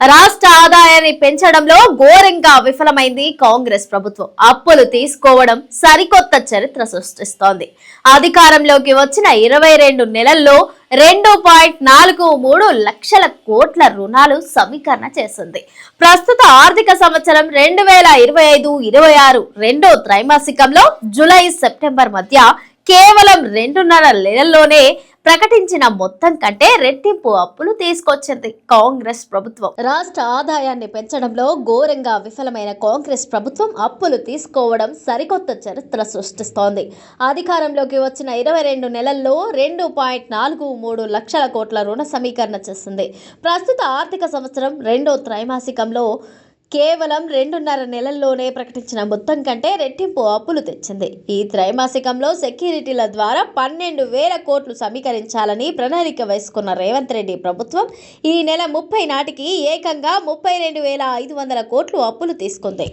రాష్ట్ర ఆదాయాన్ని పెంచడంలో ఘోరంగా విఫలమైంది కాంగ్రెస్ ప్రభుత్వం. అప్పులు తీసుకోవడం సరికొత్త చరిత్ర సృష్టిస్తోంది. అధికారంలోకి వచ్చిన ఇరవై రెండు నెలల్లో రెండు పాయింట్ నాలుగు మూడు లక్షల కోట్ల రుణాలు సమీకరణ చేసింది. ప్రస్తుత ఆర్థిక సంవత్సరం రెండు వేల ఇరవై ఐదు ఇరవై ఆరు రెండో త్రైమాసికంలో జూలై సెప్టెంబర్ మధ్య కేవలం రెండున్నర నెలల్లోనే ప్రకటించిన మొత్తం కంటే రెట్టింపు అప్పులు తీసుకొచ్చింది కాంగ్రెస్ ప్రభుత్వం. రాష్ట్ర ఆదాయాన్ని పెంచడంలో ఘోరంగా విఫలమైన కాంగ్రెస్ ప్రభుత్వం అప్పులు తీసుకోవడం సరికొత్త చరిత్ర సృష్టిస్తోంది. అధికారంలోకి వచ్చిన ఇరవై రెండు నెలల్లో రెండు పాయింట్ నాలుగు మూడు లక్షల కోట్ల రుణ సమీకరణ చేసింది. ప్రస్తుత ఆర్థిక సంవత్సరం రెండో త్రైమాసికంలో కేవలం రెండున్నర నెలల్లోనే ప్రకటించిన మొత్తం కంటే రెట్టింపు అప్పులు తెచ్చింది. ఈ త్రైమాసికంలో సెక్యూరిటీల ద్వారా పన్నెండు వేల కోట్లు సమీకరించాలని ప్రణాళిక వేసుకున్న రేవంత్ రెడ్డి ప్రభుత్వం ఈ నెల ముప్పై నాటికి ఏకంగా ముప్పై రెండు వేల ఐదు వందల కోట్లు అప్పులు తీసుకుంది.